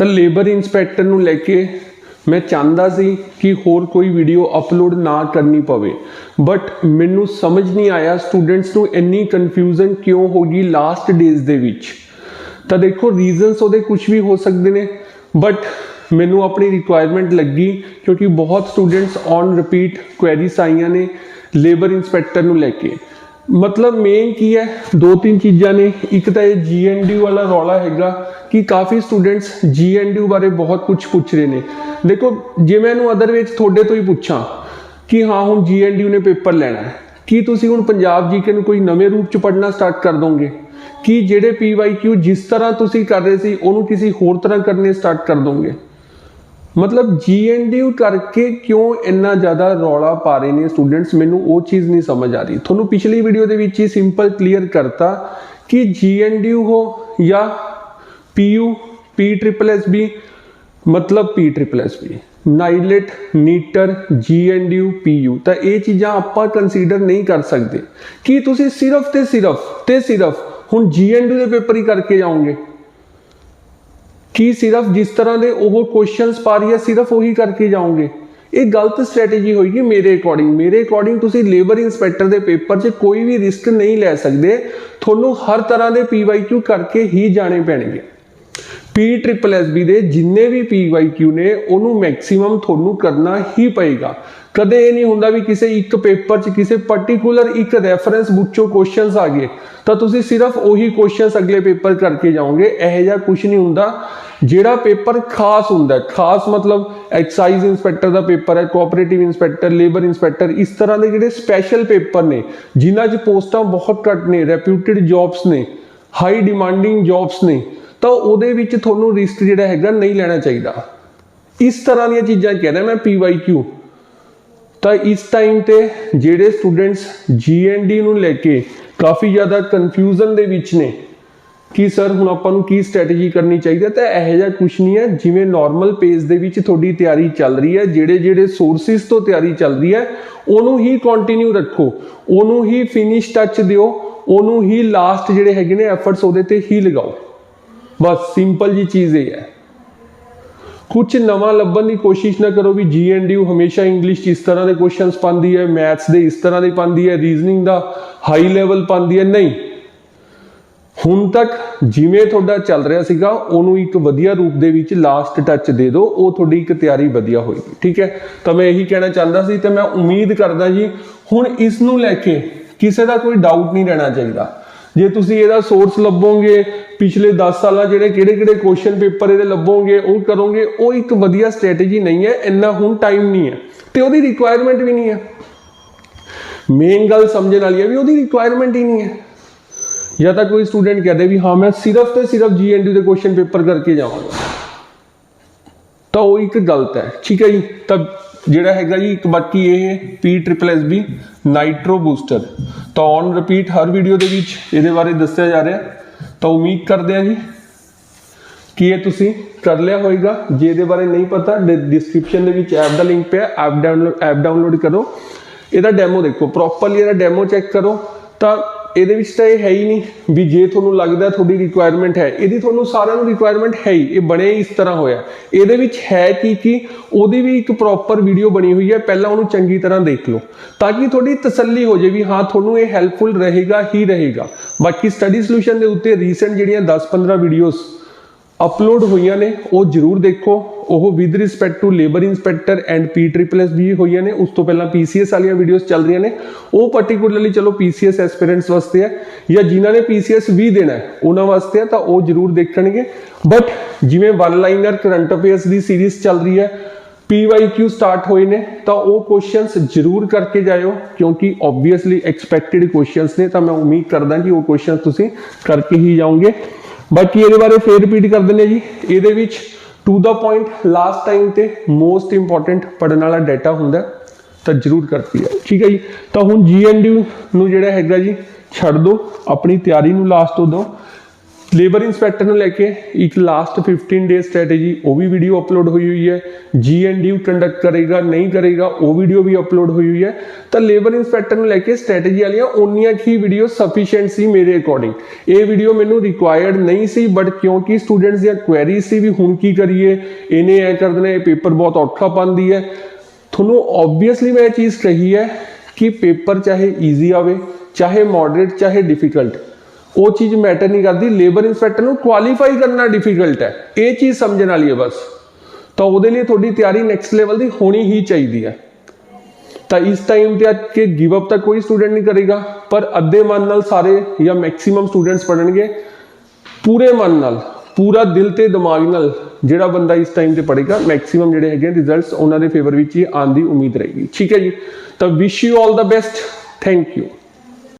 ਤਾਂ labour inspector ਨੂੰ ਲੈ ਕੇ ਮੈਂ ਚਾਹੁੰਦਾ ਸੀ ਕਿ ਹੋਰ ਕੋਈ ਵੀਡੀਓ ਅਪਲੋਡ ਨਾ ਕਰਨੀ ਪਵੇ। ਬਟ ਮੈਨੂੰ ਸਮਝ ਨਹੀਂ ਆਇਆ ਸਟੂਡੈਂਟਸ ਨੂੰ ਇੰਨੀ ਕਨਫਿਊਜ਼ਨ ਕਿਉਂ ਹੋ ਗਈ ਲਾਸਟ ਡੇਜ਼ ਦੇ ਵਿੱਚ। ਤਾਂ ਦੇਖੋ ਰੀਜ਼ਨਸ ਉਹਦੇ ਕੁਝ ਵੀ ਹੋ ਸਕਦੇ ਨੇ। ਬਟ ਮੈਨੂੰ ਆਪਣੀ ਰਿਕੁਆਇਰਮੈਂਟ ਲੱਗੀ ਕਿਉਂਕਿ ਬਹੁਤ ਸਟੂਡੈਂਟਸ ਔਨ ਰਿਪੀਟ ਕੁਐਰੀਜ਼ ਆਈਆਂ ਨੇ ਲੇਬਰ ਇਨਸਪੈਕਟਰ ਨੂੰ ਲੈ ਕੇ। ਮਤਲਬ ਮੇਨ ਕੀ ਹੈ? ਦੋ ਤਿੰਨ ਚੀਜ਼ਾਂ ਨੇ। ਇੱਕ ਤਾਂ ਇਹ ਜੀਐਨਡੀਯੂ ਵਾਲਾ ਰੌਲਾ ਹੈਗਾ ਕਿ ਕਾਫੀ ਸਟੂਡੈਂਟਸ ਜੀਐਨਡੀਯੂ ਬਾਰੇ ਬਹੁਤ ਕੁਝ ਪੁੱਛ ਰਹੇ ਨੇ। ਦੇਖੋ, ਜੇ ਮੈਂ ਇਹਨੂੰ ਅਦਰ ਵਿੱਚ ਤੁਹਾਡੇ ਤੋਂ ਹੀ ਪੁੱਛਾਂ ਕਿ ਹਾਂ, ਹੁਣ ਜੀਐਨਡੀਯੂ ਨੇ ਪੇਪਰ ਲੈਣਾ ਹੈ। ਕੀ ਤੁਸੀਂ ਹੁਣ ਪੰਜਾਬ ਜੀਕੇ ਨੂੰ ਕੋਈ ਨਵੇਂ ਰੂਪ ਚ ਪੜ੍ਹਨਾ ਸਟਾਰਟ ਕਰ ਦੋਗੇ? ਕਿ ਜਿਹੜੇ ਪੀਵਾਈਕਿਊ ਜਿਸ ਤਰ੍ਹਾਂ ਤੁਸੀਂ ਕਰ ਰਹੇ ਸੀ, ਉਹਨੂੰ ਕਿਸੇ ਹੋਰ ਤਰ੍ਹਾਂ ਕਰਨੇ ਸਟਾਰਟ ਕਰ ਦੋਗੇ? ਮਤਲਬ ਜੀਐਨਡੀਯੂ ਕਰਕੇ ਕਿਉਂ ਇੰਨਾ ਜ਼ਿਆਦਾ ਰੌਲਾ ਪਾ ਰਹੇ ਨੇ ਸਟੂਡੈਂਟਸ ਮੈਨੂੰ ਉਹ ਚੀਜ਼ ਨਹੀਂ ਸਮਝ ਆ ਰਹੀ। ਤੁਹਾਨੂੰ ਪਿਛਲੀ ਵੀਡੀਓ ਦੇ ਵਿੱਚ ਹੀ ਸਿੰਪਲ ਕਲੀਅਰ ਕਰਤਾ ਕਿ ਜੀਐਨਡੀਯੂ ਹੋ ਜਾਂ PU P triple S B ਮਤਲਬ ਪੀ ਟ੍ਰਿਪਲ ਐਸ ਬੀ ਨਾਈਲਟ ਨੀਟਰ ਜੀਐਨਡੀਯੂ ਪੀਯੂ ਤਾਂ ਇਹ ਚੀਜ਼ਾਂ ਆਪਾਂ ਕੰਸੀਡਰ ਨਹੀਂ ਕਰ ਸਕਦੇ। ਕਿ ਤੁਸੀਂ ਸਿਰਫ ਤੇ ਸਿਰਫ ਤੇ ਸਿਰਫ ਹੁਣ ਜੀਐਨਡੀਯੂ ਦੇ ਪੇਪਰ ਹੀ ਕਰਕੇ ਜਾਓਗੇ? ਕੀ ਸਿਰਫ ਜਿਸ ਤਰ੍ਹਾਂ ਦੇ ਉਹ ਕੁਐਸਚਨਸ ਪਾ ਰਹੀ ਹੈ, ਸਿਰਫ ਉਹੀ ਕਰਕੇ ਜਾਓਗੇ। ਇਹ ਗਲਤ ਸਟ੍ਰੈਟੇਜੀ ਹੋਏਗੀ ਮੇਰੇ ਅਕੋਰਡਿੰਗ ਮੇਰੇ ਅਕੋਰਡਿੰਗ ਤੁਸੀਂ ਲੇਬਰ ਇਨਸਪੈਕਟਰ ਦੇ ਪੇਪਰ 'ਚ ਕੋਈ ਵੀ ਰਿਸਕ ਨਹੀਂ ਲੈ ਸਕਦੇ। ਤੁਹਾਨੂੰ ਹਰ ਤਰ੍ਹਾਂ ਦੇ ਪੀਵਾਈਕਿਊ ਕਰਕੇ ਹੀ ਜਾਣੇ ਪੈਣਗੇ। ਪੀ ਟ੍ਰਿਪਲ ਐਸ ਬੀ ਦੇ ਜਿੰਨੇ ਵੀ ਪੀਵਾਈਕਿਊ ਨੇ, ਉਹਨੂੰ ਮੈਕਸਿਮਮ ਤੁਹਾਨੂੰ ਕਰਨਾ ਹੀ ਪਏਗਾ। ਕਦੇ ਇਹ ਨਹੀਂ ਹੁੰਦਾ ਵੀ ਕਿਸੇ ਇੱਕ ਪੇਪਰ 'ਚ ਕਿਸੇ ਪਾਰਟਿਕੂਲਰ ਇੱਕ ਰੈਫਰੈਂਸ ਬੁੱਕ 'ਚੋਂ ਕੁਐਸਚਨਸ ਆ ਗਏ। ਤਾਂ ਤੁਸੀਂ ਸਿਰਫ ਉਹੀ ਕੁਐਸਚਨਸ ਅਗਲੇ ਪੇਪਰ ਕਰਕੇ ਜਾਓਗੇ। ਇਹੋ ਜਿਹਾ ਕੁਝ ਨਹੀਂ ਹੁੰਦਾ। ਜਿਹੜਾ ਪੇਪਰ ਖਾਸ ਹੁੰਦਾ ਖਾਸ ਮਤਲਬ ਐਕਸਾਈਜ਼ ਇਨਸਪੈਕਟਰ ਦਾ ਪੇਪਰ ਹੈ ਕੋਆਪਰੇਟਿਵ ਇਨਸਪੈਕਟਰ ਲੇਬਰ ਇਨਸਪੈਕਟਰ ਇਸ ਤਰ੍ਹਾਂ ਦੇ ਜਿਹੜੇ ਸਪੈਸ਼ਲ ਪੇਪਰ ਨੇ, ਜਿਨ੍ਹਾਂ 'ਚ ਪੋਸਟਾਂ ਬਹੁਤ ਘੱਟ ਨੇ ਰੈਪਿਊਟਿਡ ਜੌਬਸ ਨੇ ਹਾਈ ਡਿਮਾਂਡਿੰਗ ਜੌਬਸ ਨੇ, ਤਾਂ ਉਹਦੇ ਵਿੱਚ ਤੁਹਾਨੂੰ ਰਿਸਕ ਜਿਹੜਾ ਹੈਗਾ ਨਹੀਂ ਲੈਣਾ ਚਾਹੀਦਾ। ਇਸ ਤਰ੍ਹਾਂ ਦੀਆਂ ਚੀਜ਼ਾਂ ਕਹਿ ਰਿਹਾ ਮੈਂ ਪੀਵਾਈਕਿਊ ਤਾਂ ਇਸ ਟਾਈਮ ਤੇ ਜਿਹੜੇ ਸਟੂਡੈਂਟਸ ਜੀਐਨਡੀ ਨੂੰ ਲੈ ਕੇ ਕਾਫੀ ਜ਼ਿਆਦਾ ਕਨਫਿਊਜ਼ਨ ਦੇ ਵਿੱਚ ਨੇ, ਕਿ ਸਰ ਹੁਣ ਆਪਾਂ ਨੂੰ ਕੀ ਸਟ੍ਰੈਟਜੀ ਕਰਨੀ ਚਾਹੀਦੀ ਹੈ, ਤਾਂ ਇਹੋ ਜਿਹਾ ਕੁਝ ਨਹੀਂ ਹੈ, ਜਿਵੇਂ ਨਾਰਮਲ ਪੇਜ ਦੇ ਵਿੱਚ ਤੁਹਾਡੀ ਤਿਆਰੀ ਚੱਲ ਰਹੀ ਹੈ, ਜਿਹੜੇ ਜਿਹੜੇ ਸੋਰਸਿਸ ਤੋਂ ਤਿਆਰੀ ਚੱਲ ਰਹੀ ਹੈ, ਉਹਨੂੰ ਹੀ ਕੰਟੀਨਿਊ ਰੱਖੋ, ਉਹਨੂੰ ਹੀ ਫਿਨਿਸ਼ ਟੱਚ ਦਿਓ, ਉਹਨੂੰ ਹੀ ਲਾਸਟ ਜਿਹੜੇ ਹੈਗੇ ਨੇ ਐਫਰਟਸ ਉਹਦੇ ਤੇ ਹੀ ਲਗਾਓ। ਬਸ ਸਿੰਪਲ ਜੀ ਚੀਜ਼ ਇਹ ਹੈ। ਕੁਝ ਨਵਾਂ ਲੱਭਣ ਦੀ ਕੋਸ਼ਿਸ਼ ਨਾ ਕਰੋ ਵੀ ਜੀਐਨਡੀਯੂ ਹਮੇਸ਼ਾ ਇੰਗਲਿਸ਼ 'ਚ ਇਸ ਤਰ੍ਹਾਂ ਦੇ ਕੁਐਸਚਨਸ ਪਾਉਂਦੀ ਹੈ ਮੈਥਸ ਦੇ ਇਸ ਤਰ੍ਹਾਂ ਦੇ ਪਾਉਂਦੀ ਹੈ ਰੀਜ਼ਨਿੰਗ ਦਾ ਹਾਈ ਲੈਵਲ ਪਾਉਂਦੀ ਹੈ, ਨਹੀਂ। ਹੁਣ ਤੱਕ ਜਿਵੇਂ ਤੁਹਾਡਾ ਚੱਲ ਰਿਹਾ ਸੀਗਾ, ਉਹਨੂੰ ਇੱਕ ਵਧੀਆ ਰੂਪ ਦੇ ਵਿੱਚ ਲਾਸਟ ਟੱਚ ਦੇ ਦਿਓ, ਉਹ ਤੁਹਾਡੀ ਇੱਕ ਤਿਆਰੀ ਵਧੀਆ ਹੋਏਗੀ, ਠੀਕ ਹੈ? ਤਾਂ ਮੈਂ ਇਹੀ ਕਹਿਣਾ ਚਾਹੁੰਦਾ ਸੀ ਤੇ ਮੈਂ ਉਮੀਦ ਕਰਦਾ ਜੀ, ਹੁਣ ਇਸ ਨੂੰ ਲੈ ਕੇ ਕਿਸੇ ਦਾ ਕੋਈ ਡਾਊਟ ਨਹੀਂ ਰਹਿਣਾ ਚਾਹੀਦਾ। ਜੇ ਤੁਸੀਂ ਇਹਦਾ ਸੋਰਸ ਲੱਭੋਗੇ ਪਿਛਲੇ 10 ਸਾਲਾਂ ਜਿਹੜੇ ਕਿਹੜੇ ਕਿਹੜੇ ਕੁਐਸਚਨ ਪੇਪਰ ਇਹਦੇ ਲੱਭੋਗੇ, ਉਹ ਕਰੋਗੇ, ਉਹ ਇੱਕ ਵਧੀਆ ਸਟ੍ਰੈਟੇਜੀ ਨਹੀਂ ਹੈ, ਇੰਨਾ ਹੁਣ ਟਾਈਮ ਨਹੀਂ ਹੈ ਤੇ ਉਹਦੀ ਰਿਕੁਆਇਰਮੈਂਟ ਵੀ ਨਹੀਂ ਹੈ। ਮੇਨ ਗੱਲ ਸਮਝਣ ਵਾਲੀ ਹੈ ਵੀ ਉਹਦੀ ਰਿਕੁਆਇਰਮੈਂਟ ਹੀ ਨਹੀਂ ਹੈ। ਜਾਂ ਤਾਂ ਕੋਈ ਸਟੂਡੈਂਟ ਕਹਦੇ ਵੀ ਹਾਂ, ਮੈਂ ਸਿਰਫ ਤੇ ਸਿਰਫ ਜੀਐਨਡੀ ਦੇ ਕੁਐਸਚਨ ਪੇਪਰ ਕਰਕੇ ਜਾਵਾਂਗਾ। ਤਾਂ ਉਹ ਇੱਕ ਗਲਤ ਹੈ, ਠੀਕ ਹੈ ਜੀ? ਤਾਂ ਜਿਹੜਾ ਹੈਗਾ ਜੀ, ਇੱਕ ਬਾਕੀ ਇਹ P triple S B nitro booster ਤਾਂ ਔਨ ਰਿਪੀਟ ਹਰ ਵੀਡੀਓ ਦੇ ਵਿੱਚ ਇਹਦੇ ਬਾਰੇ ਦੱਸਿਆ ਜਾ ਰਿਹਾ। ਤਾਂ ਉਮੀਦ ਕਰਦੇ ਹਾਂ ਜੀ ਕਿ ਇਹ ਤੁਸੀਂ ਕਰ ਲਿਆ ਹੋਵੇਗਾ ਜੇ ਇਹਦੇ ਬਾਰੇ ਨਹੀਂ ਪਤਾ ਡਿਸਕ੍ਰਿਪਸ਼ਨ ਦੇ ਵਿੱਚ ਐਪ ਦਾ ਲਿੰਕ ਪਿਆ ਐਪ ਡਾਊਨਲੋਡ ਐਪ ਡਾਊਨਲੋਡ ਕਰੋ। ਇਹਦਾ ਡੈਮੋ ਦੇਖੋ ਪ੍ਰੋਪਰਲੀ ਇਹਦਾ ਡੈਮੋ ਚੈੱਕ ਕਰੋ। ਤਾਂ ਇਹਦੇ ਵਿੱਚ ਤਾਂ ਇਹ ਹੈ ਹੀ ਨਹੀਂ ਵੀ ਜੇ ਤੁਹਾਨੂੰ ਲੱਗਦਾ ਤੁਹਾਡੀ ਰਿਕੁਆਇਰਮੈਂਟ ਹੈ, ਇਹਦੀ ਤੁਹਾਨੂੰ ਸਾਰਿਆਂ ਨੂੰ ਰਿਕੁਆਇਰਮੈਂਟ ਹੈ ਹੀ, ਇਹ ਬਣੇ ਇਸ ਤਰ੍ਹਾਂ ਹੋਇਆ। ਇਹਦੇ ਵਿੱਚ ਹੈ ਕੀ ਕੀ ਉਹਦੀ ਵੀ ਇੱਕ ਪ੍ਰੋਪਰ ਵੀਡੀਓ ਬਣੀ ਹੋਈ ਹੈ, ਪਹਿਲਾਂ ਉਹਨੂੰ ਚੰਗੀ ਤਰ੍ਹਾਂ ਦੇਖ ਲਓ। ਤਾਂ ਕਿ ਤੁਹਾਡੀ ਤਸੱਲੀ ਹੋ ਜਾਏ ਵੀ ਹਾਂ, ਤੁਹਾਨੂੰ ਇਹ ਹੈਲਪਫੁਲ ਰਹੇਗਾ, ਹੀ ਰਹੇਗਾ। ਬਾਕੀ ਸਟੱਡੀ ਸੋਲੂਸ਼ਨ ਦੇ ਉੱਤੇ ਰੀਸੈਂਟ ਜਿਹੜੀਆਂ 10-15 ਵੀਡੀਓਜ਼ ਅਪਲੋਡ ਹੋਈਆਂ ਨੇ, ਉਹ ਜਰੂਰ ਦੇਖੋ। ਉਹ with respect to labour inspector and P triple S ਵੀ ਹੋਈਆਂ ਨੇ। ਉਸ ਤੋਂ ਪਹਿਲਾਂ ਪੀਸੀਐਸ ਵਾਲੀਆਂ ਵੀਡੀਓਜ਼ ਚੱਲ ਰਹੀਆਂ ਨੇ। ਉਹ ਪਾਰਟਿਕੂਲਰਲੀ ਚਲੋ ਪੀਸੀਐਸ ਐਸਪੀਰੈਂਟਸ ਵਾਸਤੇ ਹੈ ਜਾਂ ਜਿਨ੍ਹਾਂ ਨੇ ਪੀਸੀਐਸ ਵੀ ਦੇਣਾ ਹੈ, ਉਹਨਾਂ ਵਾਸਤੇ ਹੈ ਤਾਂ ਉਹ ਜਰੂਰ ਦੇਖਣਗੇ। ਬਟ ਜਿਵੇਂ ਵਨ ਲਾਈਨਰ ਕਰੰਟ ਅਫੇਅਰਸ ਦੀ ਸੀਰੀਜ਼ ਚੱਲ ਰਹੀ ਹੈ PYQ ਸਟਾਰਟ ਹੋਏ ਨੇ, ਤਾਂ ਉਹ ਕੁਐਸਚਨਸ ਜ਼ਰੂਰ ਕਰਕੇ ਜਾਇਓ, ਕਿਉਂਕਿ ਆਬਵੀਅਸਲੀ ਐਕਸਪੈਕਟਿਡ ਕੁਐਸਚਨਸ ਨੇ, ਤਾਂ ਮੈਂ ਉਮੀਦ ਕਰਦਾ ਕਿ ਉਹ ਕੁਐਸਚਨ ਤੁਸੀਂ ਕਰਕੇ ਹੀ ਜਾਓਗੇ। ਬਾਕੀ ਇਹਦੇ ਬਾਰੇ ਫੇਰ ਰਿਪੀਟ ਕਰ ਦਿੰਦੇ ਜੀ। ਇਹਦੇ ਵਿੱਚ to the point last time ਤੇ ਮੋਸਟ ਇੰਪੋਰਟੈਂਟ ਪੜਨ ਵਾਲਾ ਡਾਟਾ ਹੁੰਦਾ ਤਾਂ ਜ਼ਰੂਰ ਕਰਤੀ ਹੈ ਠੀਕ ਹੈ ਜੀ? ਤਾਂ ਹੁਣ ਜੀਐਨਡੀ ਨੂੰ ਜਿਹੜਾ ਹੈਗਾ ਜੀ, ਛੱਡ ਦਿਓ, ਆਪਣੀ ਤਿਆਰੀ ਨੂੰ ਲਾਸਟ ਤੋਂ ਦਿਓ। ਲੇਬਰ ਇਨਸਪੈਕਟਰ ਨੂੰ ਲੈ ਕੇ ਇੱਕ ਲਾਸਟ 15 ਡੇ ਸਟ੍ਰੈਟੇਜੀ ਉਹ ਵੀ ਵੀਡੀਓ ਅਪਲੋਡ ਹੋਈ ਹੋਈ ਹੈ। ਜੀਐਨਡੀਯੂ ਕੰਡਕਟ ਕਰੇਗਾ, ਨਹੀਂ ਕਰੇਗਾ, ਉਹ ਵੀਡੀਓ ਵੀ ਅਪਲੋਡ ਹੋਈ ਹੋਈ ਹੈ। ਤਾਂ ਲੇਬਰ ਇਨਸਪੈਕਟਰ ਨੂੰ ਲੈ ਕੇ ਸਟ੍ਰੈਟੇਜੀ ਵਾਲੀਆਂ ਉਨੀਆਂ ਕੀ ਵੀਡੀਓ ਸਫੀਸ਼ੀਐਂਟ ਸੀ ਮੇਰੇ ਅਕੋਰਡਿੰਗ ਇਹ ਵੀਡੀਓ ਮੈਨੂੰ ਰਿਕੁਆਇਰਡ ਨਹੀਂ ਸੀ ਬਟ ਕਿਉਂਕਿ ਸਟੂਡੈਂਟਸ ਦੀਆਂ ਕੁਐਰੀਜ਼ ਸੀ ਵੀ ਹੁਣ ਕੀ ਕਰੀਏ, ਇਹਨੇ ਐ ਕਰ ਦੇਣਾ, ਇਹ ਪੇਪਰ ਬਹੁਤ ਔਖਾ ਪਾਉਂਦੀ ਹੈ। ਤੁਹਾਨੂੰ ਆਬਵੀਅਸਲੀ ਮੈਂ ਇਹ ਚੀਜ਼ ਕਹੀ ਹੈ ਕਿ ਪੇਪਰ ਚਾਹੇ ਈਜ਼ੀ ਆਵੇ, ਚਾਹੇ ਮੋਡਰੇਟ ਚਾਹੇ ਡਿਫਿਕਲਟ ਉਹ ਚੀਜ਼ ਮੈਟਰ ਨਹੀਂ ਕਰਦੀ ਲੇਬਰ ਇਨਸਪੈਕਟਰ ਨੂੰ ਕੁਆਲੀਫਾਈ ਕਰਨਾ ਡਿਫਿਕਲਟ ਹੈ। ਇਹ ਚੀਜ਼ ਸਮਝਣ ਵਾਲੀ ਹੈ ਬਸ। ਤਾਂ ਉਹਦੇ ਲਈ ਤੁਹਾਡੀ ਤਿਆਰੀ ਨੈਕਸਟ ਲੈਵਲ ਦੀ ਹੋਣੀ ਹੀ ਚਾਹੀਦੀ ਹੈ। ਤਾਂ ਇਸ ਟਾਈਮ ਤੇ ਅੱਜ ਕੇ ਗਿਵ ਅਪ ਤਾਂ ਕੋਈ ਸਟੂਡੈਂਟ ਨਹੀਂ ਕਰੇਗਾ, ਪਰ ਅੱਧੇ ਮਨ ਨਾਲ ਸਾਰੇ ਜਾਂ ਮੈਕਸਿਮਮ ਸਟੂਡੈਂਟਸ ਪੜਨਗੇ ਪੂਰੇ ਮਨ ਨਾਲ, ਪੂਰਾ ਦਿਲ ਤੇ ਦਿਮਾਗ ਨਾਲ ਜਿਹੜਾ ਬੰਦਾ ਇਸ ਟਾਈਮ ਤੇ ਪੜੇਗਾ ਮੈਕਸਿਮਮ ਜਿਹੜੇ ਹੈਗੇ ਰਿਜ਼ਲਟਸ ਉਹਨਾਂ ਦੇ ਫੇਵਰ ਵਿੱਚ ਹੀ ਆਉਣ ਦੀ ਉਮੀਦ ਰਹੇਗੀ। ਠੀਕ ਹੈ ਜੀ? ਤਾਂ wish you all the best thank you